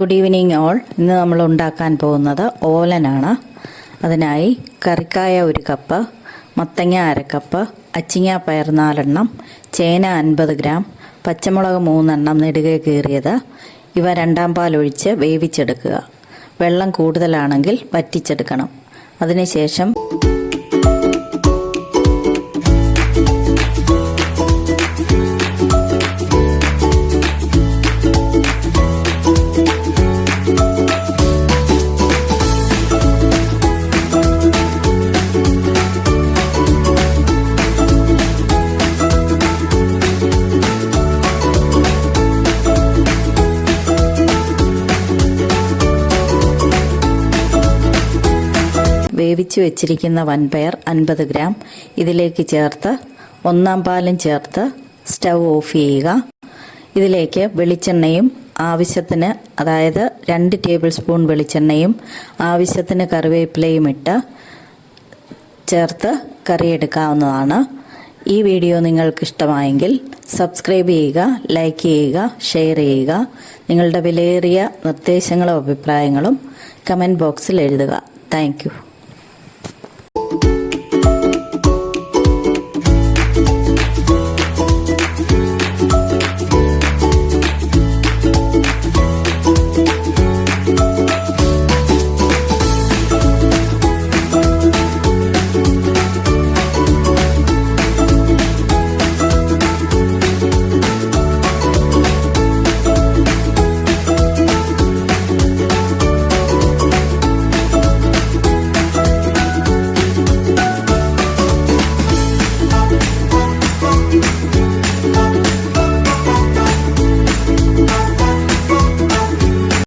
Good evening all ഇന്ന് നമ്മൾ ഉണ്ടാക്കാൻ പോകുന്നത് ഓലനാണ്. അതിനായി കറിക്കായ ഒരു കപ്പ് മത്തങ്ങ അര കപ്പ് അച്ചിങ്ങ പയർ നാലെണ്ണം ചേന അൻപത് ഗ്രാം പച്ചമുളക് മൂന്നെണ്ണം നെടുകെ കീറിയത്. ഇവ രണ്ടാം പാലൊഴിച്ച് വേവിച്ചെടുക്കുക. വെള്ളം കൂടുതലാണെങ്കിൽ വറ്റിച്ചെടുക്കണം. അതിനുശേഷം വേവിച്ചു വെച്ചിരിക്കുന്ന വൻപയർ അൻപത് ഗ്രാം. ഇതിലേക്ക് ചേർത്ത് ഒന്നാം പാലും ചേർത്ത് സ്റ്റവ് ഓഫ് ചെയ്യുക. ഇതിലേക്ക് വെളിച്ചെണ്ണയും ആവശ്യത്തിന് അതായത് രണ്ട് ടേബിൾ സ്പൂൺ വെളിച്ചെണ്ണയും ആവശ്യത്തിന് കറിവേപ്പിലയും ഇട്ട് ചേർത്ത് കറി എടുക്കാവുന്നതാണ്. ഈ വീഡിയോ നിങ്ങൾക്ക് ഇഷ്ടമായെങ്കിൽ സബ്സ്ക്രൈബ് ചെയ്യുക ലൈക്ക് ചെയ്യുക ഷെയർ ചെയ്യുക. നിങ്ങളുടെ വിലയേറിയ നിർദ്ദേശങ്ങളും അഭിപ്രായങ്ങളും കമന്റ് ബോക്സിൽ എഴുതുക. താങ്ക്